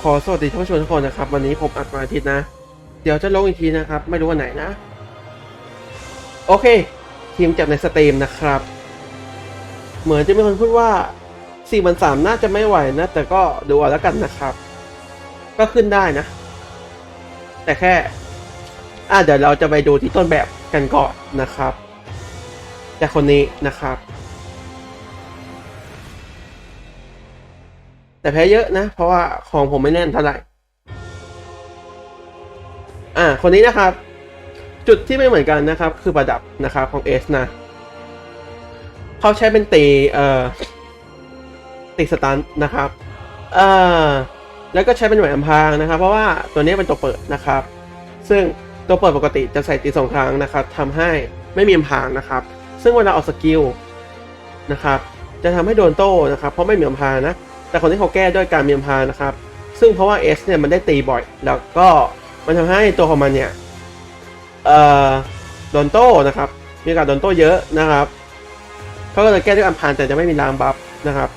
ขอสวัสดีท่านผู้ชมทุกคนนะครับ วันนี้ผมอัดวันอาทิตย์นะ เดี๋ยวจะลงอีกทีนะครับ ไม่รู้วันไหนนะ โอเค ทีมจากในสตรีมนะครับ เหมือนจะมีคนพูดว่า4มันสามน่าจะไม่ไหวนะ แต่ก็ดูเอาแล้วกันนะครับ ก็ขึ้นได้นะ แต่แค่ อะเดี๋ยวเราจะไปดูที่ต้นแบบกันก่อนนะครับ แต่คนนี้นะครับ แต่แพ้เยอะนะ เพราะว่าของผมไม่แน่นเท่าไหร่ อ่า คนนี้นะครับ จุดที่ไม่เหมือนกันนะครับ คือประดับนะครับของเอสนะเขาใช้เป็นตีเอ่อตีสตันนะครับเอ่อแล้วก็ใช้เป็นแหวนพางนะครับ เพราะว่าตัวนี้เป็นตัวเปิดนะครับ ซึ่งตัวเปิดปกติจะใส่ตีสองครั้งนะครับทำให้ไม่มีอำพางนะครับ ซึ่งเวลาออกสกิลนะครับ จะทำให้โดนโต้นะครับ เพราะไม่มีอำพางนะ แต่คนที่เขาแก้ด้วยการมีอำพานะครับ ซึ่งเพราะว่า S เนี่ยมันได้ตีบ่อย แล้วก็มันทำให้ตัวของมันเนี่ยเอ่อโดนโต้นะครับ มีกาสโดนโต้เยอะนะครับเขาก็เลยแก้ด้วยอัมพางแต่จะไม่มีรางบัฟนะครับ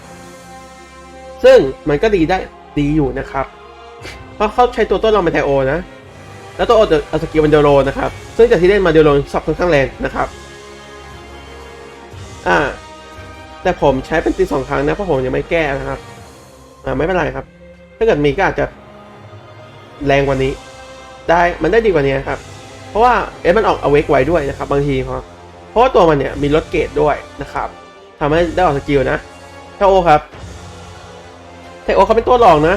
ซึ่งมันก็ดีได้ดีอยู่นะครับ เพราะเขาใช้ตัวต้นลองเป็นไทโอนะ แล้วตัวโอเอาสกิลเป็นเดโรนะครับ ซึ่งจากที่เล่นมาเดโรสับค่อนข้างแรงนะครับอ่าแต่ผมใช้เป็นตีสองครั้งนะเพราะผมยังไม่แก้นะครับ อ่าไม่เป็นไรครับ ถ้าเกิดมีก็อาจจะแรงกว่านี้ ได้มันได้ดีกว่านี้ครับ เพราะว่าเอสมันออกอเวกไว้ด้วยนะครับ บางทีเพราะเพราะว่าตัวมันเนี่ยมีลดเกรดด้วยนะครับทำให้ได้ออกสกิลนะเทโอครับเทโอเขาเป็นตัวรองนะ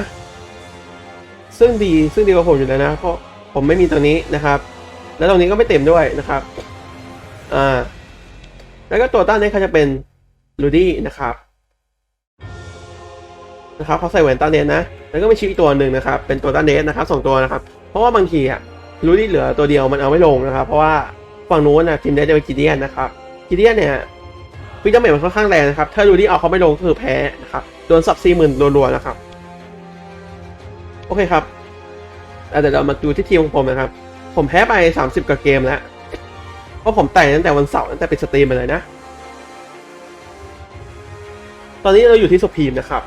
ซึ่งดีซึ่งดีกว่าผมอยู่แล้วนะ เพราะผมไม่มีตัวนี้นะครับ แล้วตรงนี้ก็ไม่เต็มด้วยนะครับอ่าแล้วก็ตัวต้านนี้เขาจะเป็นลูดี้นะครับ นะครับเขาใส่แหวนต้านเดนนะแล้วก็มีชิปอีกตัวหนึ่งนะครับเป็นตัวต้านเดนนะครับสองตัวนะครับเพราะว่าบางทีอะรู้ที่เหลือตัวเดียวมันเอาไม่ลงนะครับ เพราะว่าฝั่งนู้นนะทีมเดนจะเป็นกิเดียนนะครับกิเดียนเนี่ยฟิกเตอร์เมทมันค่อนข้างแรงนะครับ ถ้ารู้ที่เอาเขาไม่ลงก็คือแพ้นะครับ โดนสับสี่หมื่นรัวๆนะครับ โอเคครับอ่เดี๋ยวเรามาดูที่ทีมของผมนะครับ ผมแพ้ไป 30กว่าเกมแล้ว เพราะผมแต่งตั้งแต่วันเสาร์ตั้งแต่เป็นสตรีมไปเลยนะ ตอนนี้เราอยู่ที่สุพีมนะครับ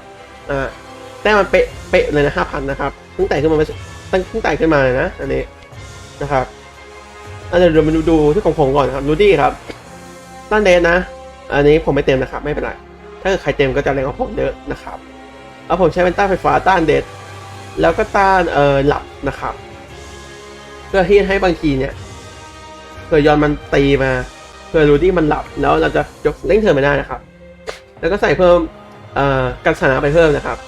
อ่าแต้มมันเป๊ะเป๊ะเลยนะห้าพันนะครับเพิ่งแต่ขึ้นมาตั้งเพิ่งแต่ขึ้นมาเลยนะ อันนี้นะครับอันเดี๋ยวเรามาดูดูที่ของผมก่อนนะครับรูดี้ครับต้านเดนนะ อันนี้ผมไม่เต็มนะครับ ไม่เป็นไรถ้าเกิดใครเต็มก็จะแรงกว่าผมเยอะนะครับเอาผมใช้เป็นต้านไฟฟ้าต้านเดนแล้วก็ต้านเอ่อหลับนะครับ เพื่อที่ให้บางทีเนี่ยเผื่อยอนมันตีมาเผื่อรูดี้มันหลับแล้วเราจะยกเล่งเธอไม่ได้นะครับ แล้วก็ใส่เพิ่ม กันสนาไปเพิ่มนะครับ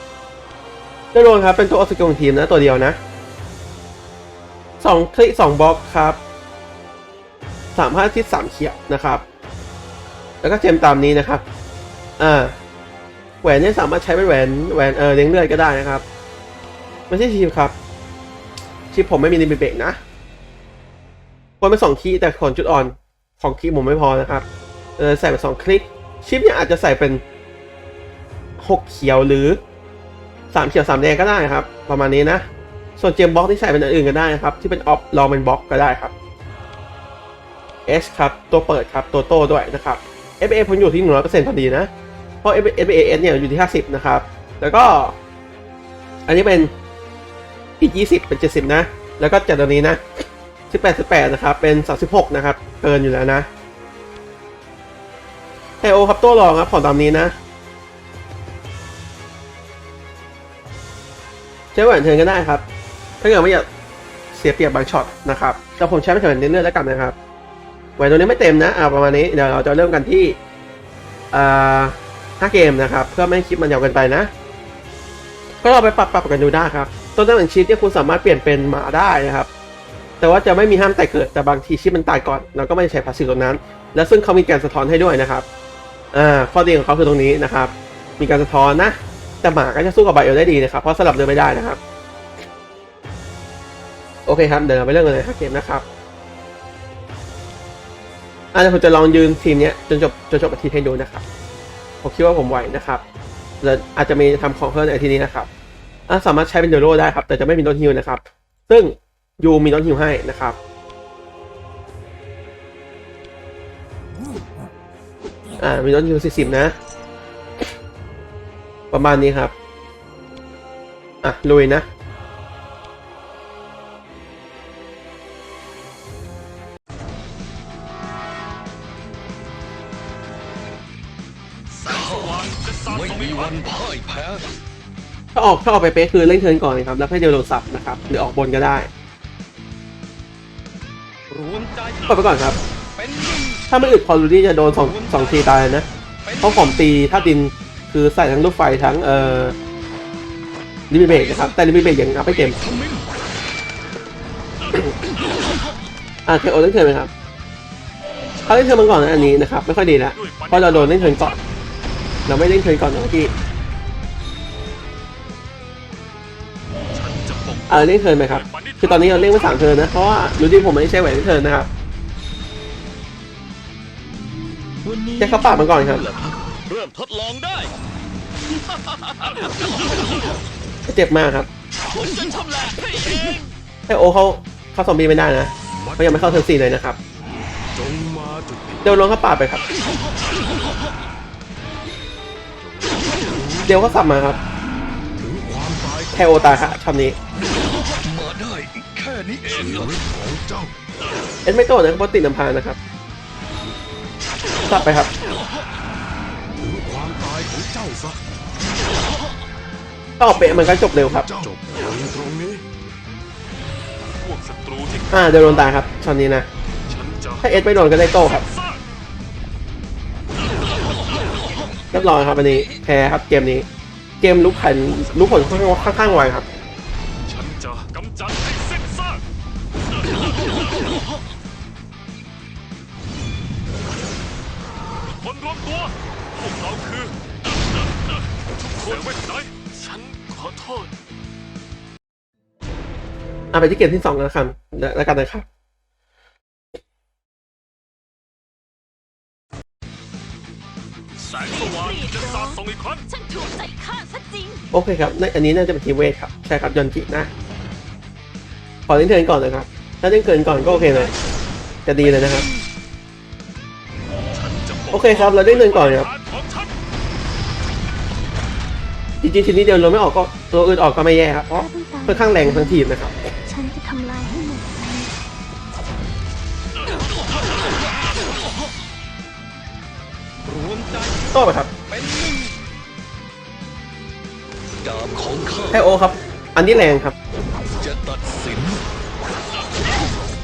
โดยรวมครับเป็นตัวออกสกิลของทีมนะตัวเดียวนะสองคลิกสองบล็อกครับสามห้าทิศสามเขียวนะครับ แล้วก็เจมตามนี้นะครับอ่าแหวนเนี่ยสามารถใช้เป็นแหวนแหวนเออเลี้ยงเลือดก็ได้นะครับไม่ใช่ชิปครับชิปผมไม่มีลิมิเบรกนะควรเป็นสองคีย์แต่ขนจุดอ่อนของคีย์ผมไม่พอนะครับเออใส่ไปสองคลิกชิปเนี่ยอาจจะใส่เป็น หกเขียวหรือสามเขียวสามแดงก็ได้ครับ ประมาณนี้นะ ส่วนเจมบล็อกที่ใส่เป็นอันอื่นก็ได้นะครับ ที่เป็นออฟลองเป็นบล็อกก็ได้ครับ S ครับ ตัวเปิดครับตัวโต้ด้วยนะครับ FA ผมอยู่ที่หนึ่งร้อยเปอร์เซ็นต์พอดีนะ เพราะ FA S เนี่ยอยู่ที่ห้าสิบนะครับ แล้วก็ อันนี้เป็นอีกยี่สิบเป็นเจ็ดสิบนะ แล้วก็จากตัวนี้นะสิบแปดสิบแปดนะครับ เป็นสามสิบหกนะครับ เกินอยู่แล้วนะไทโอครับตัวรองครับของตามนี้นะ ใช้แหวนเทินก็ได้ครับ ถ้าเกิดไม่อยากเสียเปรียบบางช็อตนะครับแต่ผมใช้เป็นแหวนเรื่อยๆแล้วกันนะครับแหวนตัวนี้ไม่เต็มนะอ่าประมาณนี้เดี๋ยวเราจะเริ่มกันที่อ่าห้าเกมนะครับ เพื่อไม่ให้คลิปมันยาวเกินไปนะ ก็เราไปปรับปรับกันดูได้ครับต้นตำแหน่งชีตที่ยคุณสามารถเปลี่ยนเป็นหมาได้นะครับ แต่ว่าจะไม่มีห้ามแต่เกิดแต่บางทีชีพมันตายก่อน เราก็ไม่ใช้พาสซีตรงนั้น และซึ่งเขามีการสะท้อนให้ด้วยนะครับอ่าข้อดีของเขาคือตรงนี้นะครับ มีการสะท้อนนะ แต่หมาก็จะสู้กับไบโอได้ดีนะครับ เพราะสลับเดินไม่ได้นะครับ โอเคครับ เดี๋ยวเราไปเริ่มกันเลยครับเกมนะครับอาเดี๋ยวผมจะลองยืนทีมเนี้ยจนจบจนจบอาทิตย์ให้ดูนะครับ ผมคิดว่าผมไหวนะครับแล้วอาจจะมีทำของเพิ่มในอาทิตย์นี้นะครับอาสามารถใช้เป็นเดโรได้ครับ แต่จะไม่มีโดนฮิวนะครับ ซึ่งยูมีโดนฮิวให้นะครับอ่ามีรถยูสี่สิบนะ ประมาณนี้ครับ อะ ลุยนะข้ถ้าออกถ้าออกไปเป๊ะคือเล่นเทิร์นก่อนนะครับ แล้วให้เดวโลสับนะครับ หรือออกบนก็ได้รวมใจกดไปก่อนครับถ้าไม่อึดพอรูดี้จะโดนสองสองทีตายนะเพราะผมตีถ้าดิน คือใส่ทั้งลูกไฟทั้งเอ่อลิมิเบรกนะครับ แต่ลิมิเบรกยังอัพไม่เต็มทมินอ่าเคโอเล่นเทิร์นไหมครับเขาเล่นเทิร์นมาก่อนนะอันนี้นะครับ ไม่ค่อยดีแล้วเพราะเราโดนเล่นเทิร์นก่อน เราไม่เล่นเทิร์นก่อนนะเมื่อกี้ฉันจะปกอ่าเล่นเทิร์นไหมครับ คือตอนนี้เราเล่นมาสามเทิร์นนะ เพราะว่ารูดี้ผมไม่ได้ใช้แหวนเล่นเทิร์นนะครับวันนี้แค่เข้าปากมันก่อนครับ เหอเริ่มทดลองได้เจ็บมากครับผมจะชำแหละให้เองไอโอเขาเข้าซอมบี้ไม่ได้นะเขายังไม่เข้าเทิร์นสี่เลยนะครับจงมาจุดติเดี๋ยวลงเข้าป่าไปครับ เดี๋ยวเขาสับมาครับถึงความตายแคโอตายครับช็อตนี้มาได้แค่นี้เองชีเหรอวิตของเจ้าเอ็นไม่โตนะครับเพราะติดลำพานนะครับสับไปครับ ซะถ้าออกเป๊ะมันก็จบเร็วครับเจ้าจบลงตรงนี้ พวกศัตรูที่อ่าเดี๋ยวโดนตายครับช็อตนี้นะ ฉันจะถ้าเอสไม่โดนก็ได้โต้ครับสร้างเรียบร้อยครับอันนี้แพ้ครับเกมนี้ เกมลุกผันลุกผลค่อนข้างค่อนข้างไวครับ ฉันจะกำจัดให้สิ้นซากคนรวมตัวพวกเราคือ ทุกคนเว้นไหนฉันขอโทษ อ่าไปที่เกมที่สองแล้วครับแล้วกันนะครับแสงสว่างจะสาดส่องอีกครั้งฉันถูกใจข้าซะจริง โอเคครับในอันนี้น่าจะเป็นทีมเวทครับ ใช่ครับยอนจินะ ขอเล่นเทิร์นก่อนนะครับ ถ้าเล่นเทิร์นก่อนก็โอเคเลย จะดีเลยนะครับฉันจะปกโอเคครับ เราได้เทิร์นก่อนครับของฉัน จริงๆทีนี้เดียวเราไม่ออกก็ตัวอื่นออกก็ไม่แย่ครับเพราะค่อนข้างแรงทั้งทีมนะครับฉันจะทำลายให้หมดไปรวมใจโต้ไปครับเป็นหนึ่งดาบของข้าไคโอครับ อันนี้แรงครับ จะตัดสิน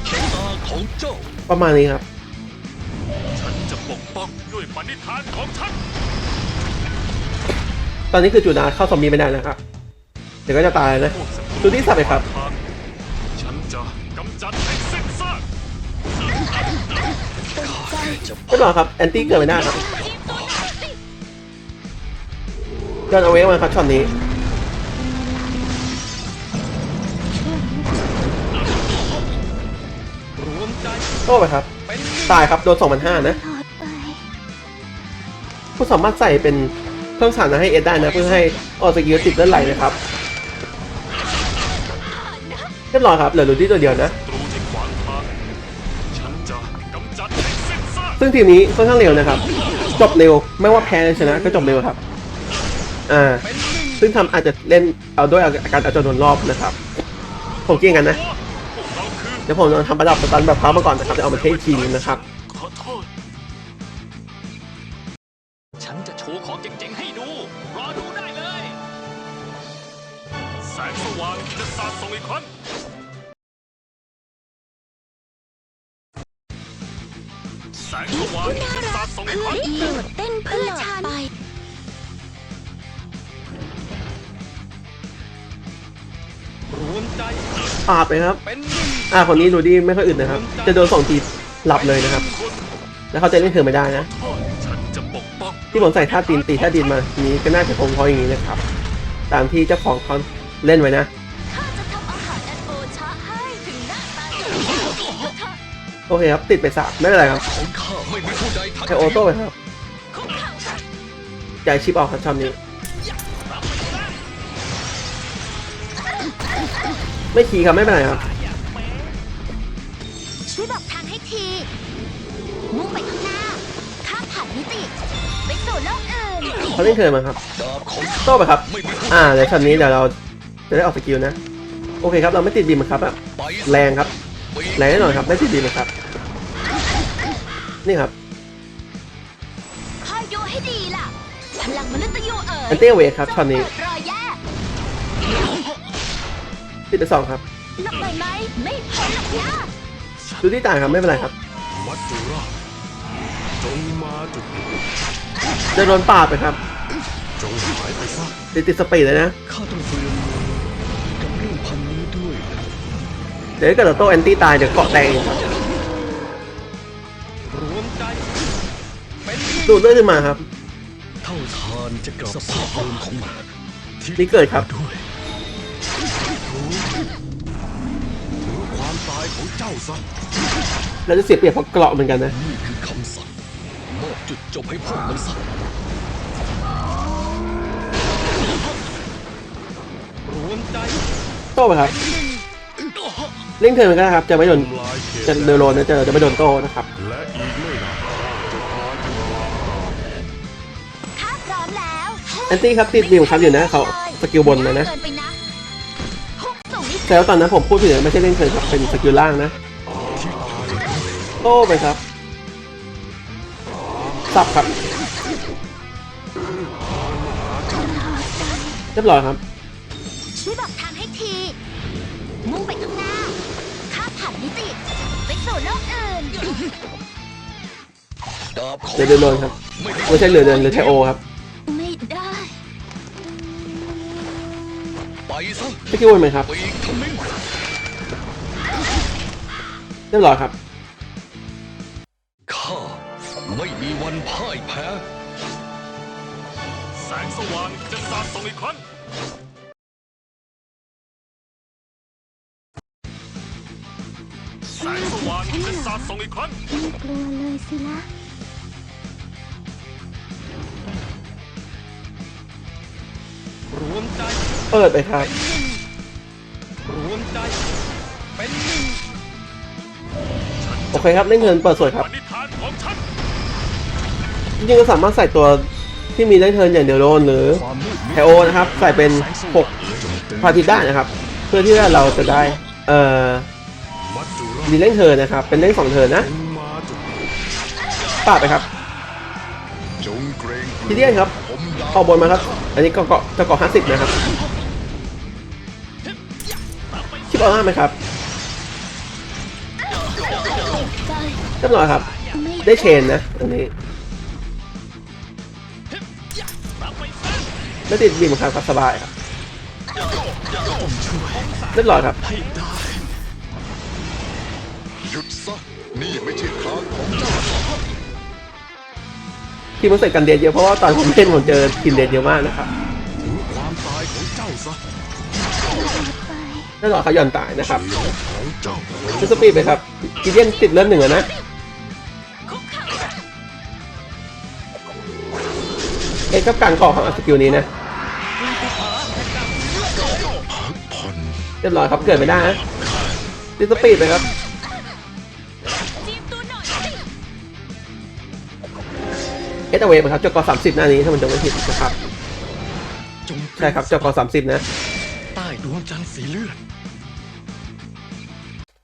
ชะตาของเจ้าประมาณนี้ครับ ฉันจะปกป้องด้วยปณิธานของฉัน ตอนนี้คือจูดาเข้าซอมบี้ไม่ได้นะครับ เดี๋ยวก็จะตายนะพวกศัตดูที่สับเลยครับ ฉันจะกำจัดให้สิ้นซากไม่หรอกครับ แอนตี้เกิดไม่ได้ครับเดินเอาไว้มาครับช็อตนี้โต้ไปครับ ตายครับ โดน2 5 0 0นะหลอดไปผู้สามารถใส่เป็น เครื่องสารนะให้เอสได้นะเพื่อให้ออกสกิลติดเลือดไหลนะครับเรียบร้อยครับเหลือลูดี้ตัวเดียวนะ ซึ่งทีมนี้ค่อนข้างเร็วนะครับ จบเร็วไม่ว่าแพ้หรือชนะก็จบเร็วครับ อ่า ซึ่งทำอาจจะเล่นเอาด้วยอาการอาจนโดนรอบนะครับ ผมเก่งกันนะ เดี๋ยวผมจะทำประดับสตันแบบพามาก่อนนะครับจะเอามาเทสทีนึงนะครับ งสว่างจะสาดส่องอีกครั้งแสงสว่างจะสาดส่องอีกครั้งโดดเต้นเพื่อฉันรวมใจปาดไปครับ เป็นหนึ่งอ่าคนนี้ดูดีไม่ค่อยอึดนะครับ จะโดนสองทีหลับเลยนะครับคนแล้วเขาจะเล่นเธอไม่ได้นะโทษฉันจะปกป้อง ที่ผมใส่ท่าตีนตีท่าดินมานี้ก็น่าจะคงเพราะอย่างนี้นะครับ ตามที่เจ้าของเขา เล่นไว้นะข้าจะทำอาหารแอนโอชาให้ถึงหน้าตาจะไม่เหมือนเธอโอเคครับ ติดไปสามไม่เป็นไรครับของข้าไม่มีผู้ใดทักแค่โอโต้ไปครับคุกเข่าใจายชิปออกครับชอมนี้ ไม่ขี่ครับ ไม่เป็นไรครับช่วยบอกทางให้ที มุ่งไปข้างหน้า ข้ามผ่านมิติ ไปสู่โลกอื่นเขาเล่นเธอมาครับดาบของข้าโต้ไปครับไม่มีผู้อ่าเดี๋ยวช็อตนี้เดี๋ยวเรา จะได้ออกสกิลนะ โอเคครับ เราไม่ติดบีมครับแบบไปแรงครับปีแรงแน่นอนครับ ไม่ติดบีมครับ นี่ครับคอยดูให้ดีล่ะพลังมนุษย์ยูเอ๋ยแอนตี้เวทครับช็อตนี้จงเปิดรอยแย่ติดไปสองครับหลบหน่อยไหมไม่พ้นหรอกนะดูที่ต่างครับไม่เป็นไรครับมัจจุราชจงมาจุดนี้จะโดนปาดไปครับจงหายไปซะติดติดสปีดเลยนะข้าต้องเเดี๋ยวเกิดเราโต้แอนตี้ตายเดี๋ยวเกาะแตกเองครับรวมใจดูดเลือดขึ้นมาครับ เท่าทานจะกลับสภาพเดิมของมันนี่เกิดครับด้วยถือความตายของเจ้าซะเราจะเสียเปรียบเพราะเกราะเหมือนกันนะ นี่คือคำสั่งมอบจุดจบให้พวกมันซะรวมใจโต้ไปครับ เล่นเทิร์นมันก็ได้ครับ จะไม่โดนทำลายเขตจะเดินโดนนะจะจะไม่โดนโต้นะครับและอีกไม่นานจะพาถึงความข้าพร้อมแล้วแอนตี้ครับติดบิวครับอยู่นะเขาสกิลบนมานะเกินไปนะพุ่งสู่นิแต่ว่าตอนนั้นผมพูดผิดนะไม่ใช่เล่นเทิร์นครับเป็นสกิลล่างนะที่ตายโต้ไปครับสับครับเรียบร้อยครับ ช่วยบอกทางให้ที มุ่งไปข้างหน้าข้า มผ่านมิติ ไปสู่โลกอื่น ดาบของเดี๋ยวเดินโดนครับไม่ใช่เหลือเดินหรือไทโอครับไม่ได้ไปซะสกิลวนไหมครับ ปีกทมิงเรียบร้อยครับ ข้าไม่มีวันพ่ายแพ้ แสงสว่างจะสาดส่องอีกครั้ง ดส่องอีกครั้ง ไม่กลัวเลยสินะ รวมใจเปิดไปครับรวมใจ เป็นหนึ่งโอเคครับเล่นเทิร์นเปิดสวยครับปณิธานของฉันจริงๆก็สามารถใส่ตัวที่มีเล่นเทิร์นอย่างเดลโดนหรือความมืดมิดไทโอนะครับ ใส่เป็น6พาทิตได้นะครับ เพื่อที่ว่าเราจะได้ เอ่อ ดีเล่นเทิร์นะครับ เป็นเล่นสองเทิร์นะปาดไปครับจงเทีเดียนครับเข้าบนมาครับ อันนี้ก็เกาะจะเกาะห้าสิบนะครับชิปเอาห้าไหมครับใจเรียบร้อยครับ ได้เชนนะอันนี้ไม่ติดบีมครับสบายครับเรียบร้อยครับ หยุดซะ นี่ไม่ใช่ทางของเจ้าทีมมันใส่กันเดียนเยอะเพราะว่าตอนผมเล่นผมเจอกินเดียนเยอะมากนะครับถือความตายของเจ้าซะเรียบร้อยเขาหย่อนตายนะครับโลกของเจ้าดูสปีดไปครับกิเดียนติดเลือดหนึ่งอะนะเอ็กซ์กับกลางเกาะของสกิลนี้นะผ่อนเรียบร้อยครับเกิดไม่ได้นะดิสปีดไปครับ เอสเวฟครับจกอสามสิบหน้านี้ถ้ามันจะไม่ผิดนะครับจงใช่ครับจกอสามสิบนะใต้ดวงจันทร์สีเลือด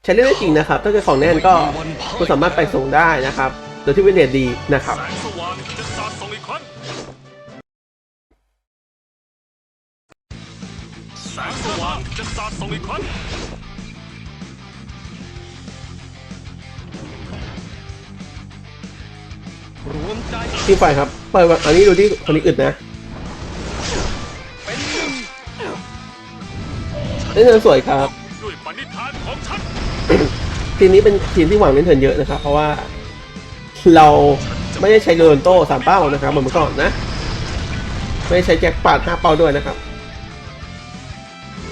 ใช้เล่นได้จริงนะครับ ถ้าเกิดของแน่นก็คุณสามารถไปส่งได้นะครับ โดยที่วินเนตดีนะครับ แสงสว่างจะสาดส่องอีกครั้งแสงสว่างจะสาดส่องอีกครั้ง ทีมไฟครับเปิดอันนี้ดูที่คนนี้อึดนะเป็นหนึ่งเล่นเทิร์นสวยครับด้วยปณิธานของฉันทีมนี้เป็นทีมที่หวังเล่นเทิร์นเยอะนะครับ เพราะว่าเราไม่ได้ใช้โรนโต้สามเป้านะครับเหมือนเมื่อก่อนนะ ไม่ได้ใช้แจ็คปาดห้าเป้าด้วยนะครับ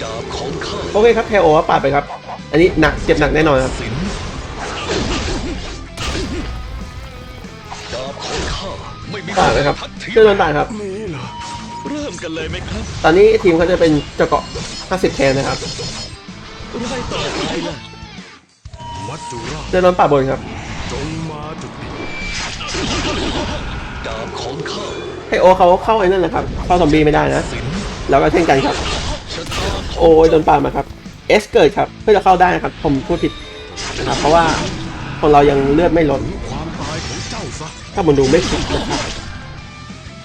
ดาบของข้าโอเคครับแคโอปาดไปครับ อันนี้หนักเจ็บหนักแน่นอนครับ ดาบของข้าไม่มีปาดนะครับทัดทีเชื่อโดนตายครับ นี่เหรอเริ่มกันเลยไหมครับตอนนี้ทีมเขาจะเป็นเจ้าเกาะ 50 แทนนะครับไล่ต่อไปล่ะมัจจุราชเจอโดนป่าดบนครับ จงมาจุดนี้ดาบของข้าไคโอเขาเข้าไอ้นั่นแหละครับ เข้าซอมบี้ไม่ได้นะสินแล้วก็เช่นกันครับ ชะตาโอ้ยโดนป่าดมาครับเอสเกิดครับ เพื่อจะเข้าได้นะครับ ผมพูดผิดนะครับ เพราะว่าของเรายังเลือดไม่ล้น ถือความตายของเจ้าซะถ้ามันดูไม่ผิดนะครับ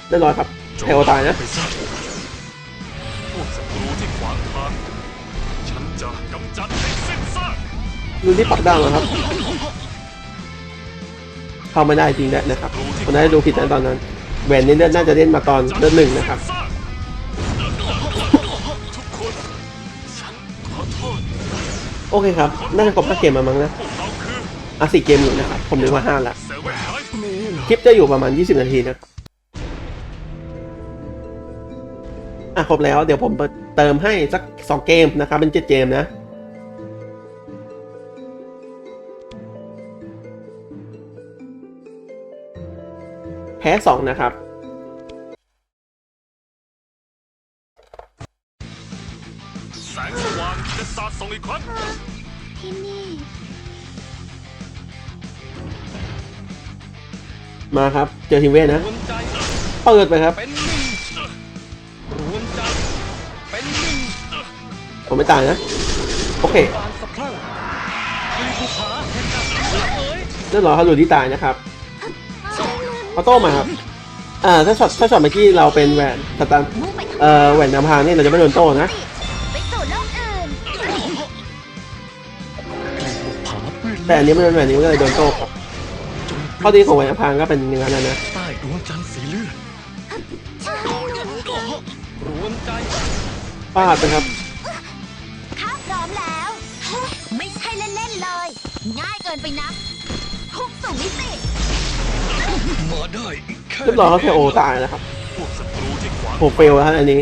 เรียบร้อยครับแถวตายนะไปซะพวกศัตรูที่ขวางทางฉันจะกำจัดให้สิ้นซากรุ่นที่ปักดาวนะครับเข้าไม่ได้จริงด้วยนะครับคนได้ดูผิดนะตอนนั้นแหวนนี่น่าจะเล่นมาตอนเดือนหนึ่งนะครับทุกคนฉันขอโทษโอเคครับ น่าจะครบห้าเกมมามั้งนะพวกเราคืออะสี่เกมอยู่นะครับ ผมนึกว่าห้าละ ลิปจะอยู่ประมาณ 20 นาทีนะครับอะครบแล้วเดี๋ยวผมเติมให้สัก 2 เกมนะครับ เป็น 7 เกมนะแพ้2นะครับแสงสว่างจะสาดส่องอีกครั้งที่นี่ มาครับ เจอทีมเวทนะเปิดไปครับผมไม่ตายนะ โอเคบานสะพรั่งคือภูผาแห่งการเอ๋ยเรียบร้อยครับหลุดที่ตายนะครับออโต้มาครับอ่าถ้าช็อตถ้าช็อตเมื่อกี้เราเป็นแหวนสตันเอ่อแหวนนำพางนี่เราจะไม่โดนโต้นะแต่อันนี้ไม่โดนแหวนนี้มันก็เลยโดนโต้ ข้อดีของแหวนนำพางก็เป็นอย่างนั้นนะนะใต้ดวงจันทร์สีเลือดรวมใจฟาดไปครับข้าพร้อมแล้ว ไม่ใช่เล่นๆเลย ง่ายเกินไปนักพุ่งสู่มิติมาได้แค่เรียบร้อยเขาแค่โอตายนะครับพวกศัตรูที่ขวางผมเฟลแล้วฮะอันนี้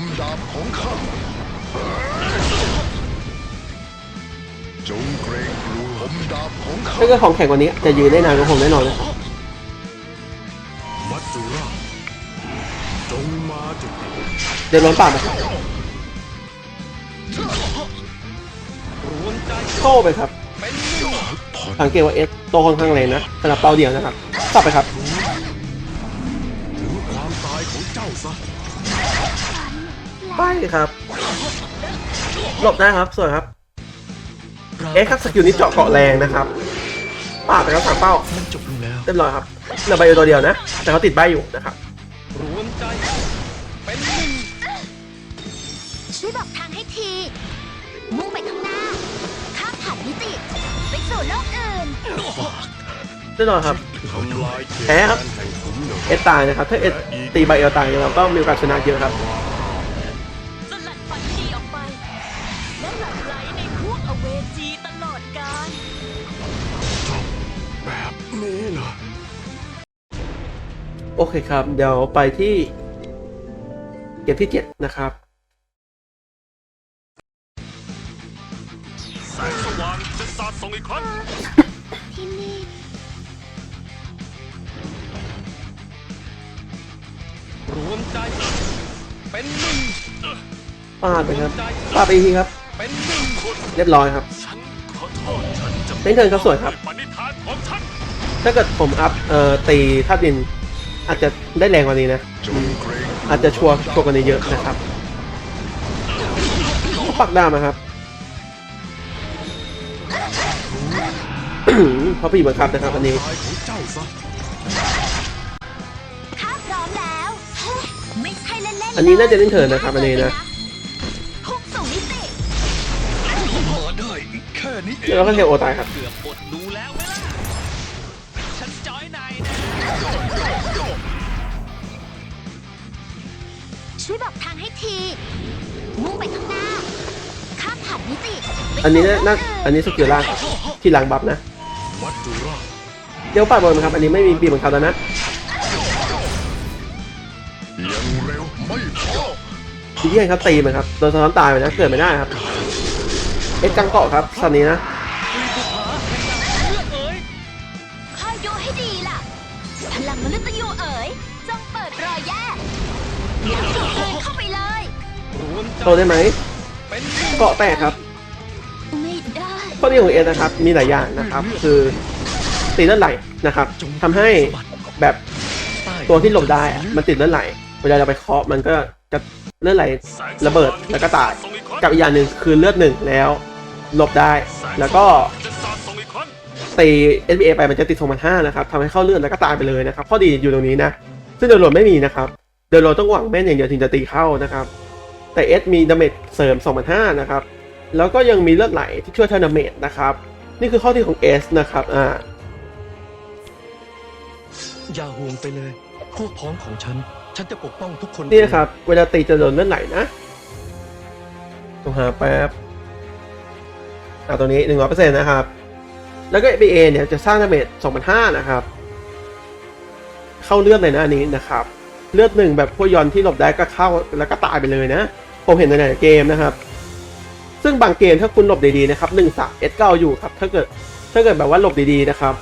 มดาบของข้า จงเกรงกลัวผมดาบของข้า ถ้าเกิดของแข่งกวันนี้จะยืนได้นานกว่าผมแน่นอนนะครับมัจจุราชจงมาจุติเดี๋ยวร้อนปากนะครับรวมใจโต้ไปครับเป็นหนึ่งสังเกตว่าเอสโตค่อนข้างแรงนะสำหรับเป้าเดียวนะครับกลับไปครับถึงความตายของเจ้าซะ ไปครับ หลบได้ครับ สวยครับ เอ๊ะครับสกิลนี้เจาะเกาะแรงนะครับปาดไปครับสามเป้ามันจบลงแล้วเรียบร้อยครับเหลือใบเดียวตัวเดียวนะ แต่เขาติดใบอยู่นะครับรวมใจเป็นหนึ่งช่วยบอกทางให้ที มุ่งไปข้างหน้า ข้ามผ่านมิติ ไปสู่โลกอื่นแน่นอนครับทำลายเขตแพ้ครับแดนแห่งขุนนรกเอสตายนะครับ ถ้าเอสตีใบเอลตายเราก็มีโอกาสชนะเยอะครับ เวจีตลอดกาลแบบนี้เหรอ โอเคครับ เดี๋ยวไปที่เกมที่ 7 นะครับแสงสว่างจะสาดส่องอีกครั้งที่นี่รวมใจเป็นหนึ่งปาดไปครับปาดไปอีกทีครับ เป็นหนึ่งเรียบร้อยครับฉันขอโทษฉันจะเล่นเทิร์นครับสวยครับปณิธานของฉันถ้าเกิดผมอัพเอ่อตีธาตุดิน อาจจะได้แรงกว่านี้นะจงเกรงกลัวอาจจะชัวร์ชัวร์กว่านี้เยอะนะครับปักดามาครับเพราะผีบังคับนะครับอันนี้ตายของเจ้าซะข้าพร้อมแล้วไม่ใช่เล่นๆอันนี้น่าจะเล่นเถิดนะครับอันนี้นะ เอเดี๋ยวงเราก็เทโอตายครับเกือบอดดูแล้วไหมล่ะฉันจอยนายนะช่วยบอกทางให้ที มุ่งไปข้างหน้า ข้ามผ่านมิติไปอันนี้สู่น่าโลกน่าอื่นอันนี้สกิลล่างที่หลังบัฟนะมัจจุราชเดี๋ยวปัดบอลนะครับ อันนี้ไม่มีปีบังคับแล้วนะยังเร็วไม่พอทีที่ครับตีมันครับโดนสะท้อนตายไปนะเกิดไม่ได้ครับ เอ็ดกังเกาะครับสันนี้นะ โตได้ไหมเกาะแตกครับข้อดีของเอนะครับมีหลายอย่างนะครับ คือตีเลือดไหลนะครับทำให้แบบตัวที่หลบได้อะมันติดเลือดไหลเวลาเราไปเคาะมันก็จะเลือดไหลระเบิดแล้วก็ตายกับอีกอย่างหนึ่งคือเลือดหนึ่งแล้วหลบได้ แล้วก็ตี NBA ไปมันจะติด2,500นะครับทำให้เข้าเลือดแล้วก็ตายไปเลยนะครับข้อดีอยู่ตรงนี้นะ ซึ่งเดลโรดไม่มีนะครับเดลโรดต้องหวังแม่นอย่างเดียวถึงจะตีเข้านะครับ แต่ S มีดาเมจเสริม 2,500 นะครับ แล้วก็ยังมีเลือดไหลที่ช่วยเทอร์นาเมจนะครับ นี่คือข้อดีของ S นะครับอ่าอย่าห่วงไปเลย พวกพ้องของฉัน ฉันจะปกป้องทุกคนนี่นะครับ เวลาตีจะโดนเลือดไหลนะต้องหาแป๊บอ่าตัวนี้หนึ่งร้อยเปอร์เซ็นต์นะครับ แล้วก็ FBA เนี่ยจะสร้างดาเมจสองพันห้านะครับ เข้าเลือดเลยนะอันนี้นะครับ เลือดหนึ่งแบบพวกยอนที่หลบได้ก็เข้าแล้วก็ตายไปเลยนะ ผมเห็นในหลายเกมนะครับ ซึ่งบางเกมถ้าคุณหลบดีๆนะครับหนึ่งสามเอสเก้าอยู่ครับถ้าเกิดถ้าเกิดแบบว่าหลบดีๆนะครับ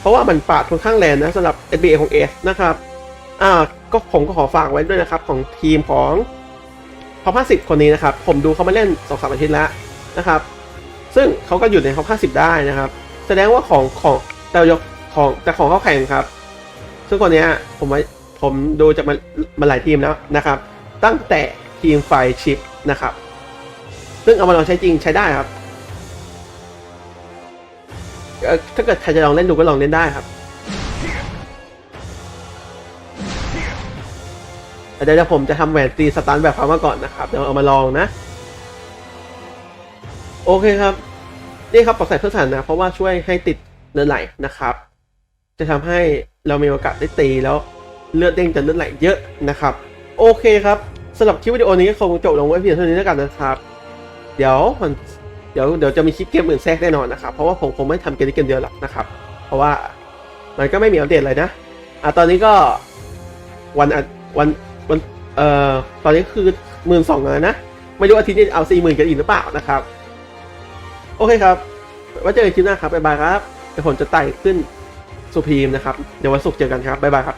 เพราะว่ามันปาดค่อนข้างแรงนะสำหรับ FBA ของ S นะครับอ่าก็ผมก็ขอฝากไว้ด้วยนะครับของทีมของท็อป50 คนนี้นะครับ ผมดูเขามาเล่น2อสอาทิตย์แล้วนะครับ ซึ่งเขาก็อยู่ในท็อป50 ได้นะครับ แสดงว่าของของแต่ยกของแต่ของเขาแข่งครับ ซึ่งคนนี้ผมไว้ ผมดูจากมามาหลายทีมแล้วนะครับ ตั้งแต่ทีมไฟชิปนะครับ ซึ่งเอามาลองใช้จริงใช้ได้ครับ ถ้าเกิดใครจะลองเล่นดูก็ลองเล่นได้ครับเดี๋ยวผมจะทำแหวนตีสตันแบบเขามาก่อนนะครับเดี๋ยวเอามาลองนะ โอเคครับ นี่ครับปรับใส่เพื่อสถานะ เพราะว่าช่วยให้ติดเลือดไหลนะครับ จะทำให้เรามีโอกาสได้ตีแล้ว เลือดเด้งจะเลือดไหลเยอะนะครับ โอเคครับสำหรับคลิปวิดีโอนี้ก็คงจบลงไว้เพียงเท่านี้แล้วกันนะครับ เดี๋ยวมันเดี๋ยวเดี๋ยวจะมีคลิปเกมอื่นแทรกแน่นอนนะครับ เพราะว่าผมคงไม่ทำเกมนี้เกมเดียวหรอกนะครับ เพราะว่ามันก็ไม่มีอัปเดตอะไรนะอะตอนนี้ก็วันวันวันเอ่อตอนนี้คือหมื่นสองแล้วนะ ไม่รู้อาทิตย์นี้เอาสี่หมื่นกันอีกหรือเปล่านะครับ โอเคครับไว้เจอกันคลิปหน้าครับบ๊ายบายครับเดี๋ยวผมจะไต่ขึ้นสุพีมนะครับ เดี๋ยววันศุกร์เจอกันครับบ๊ายบายครับ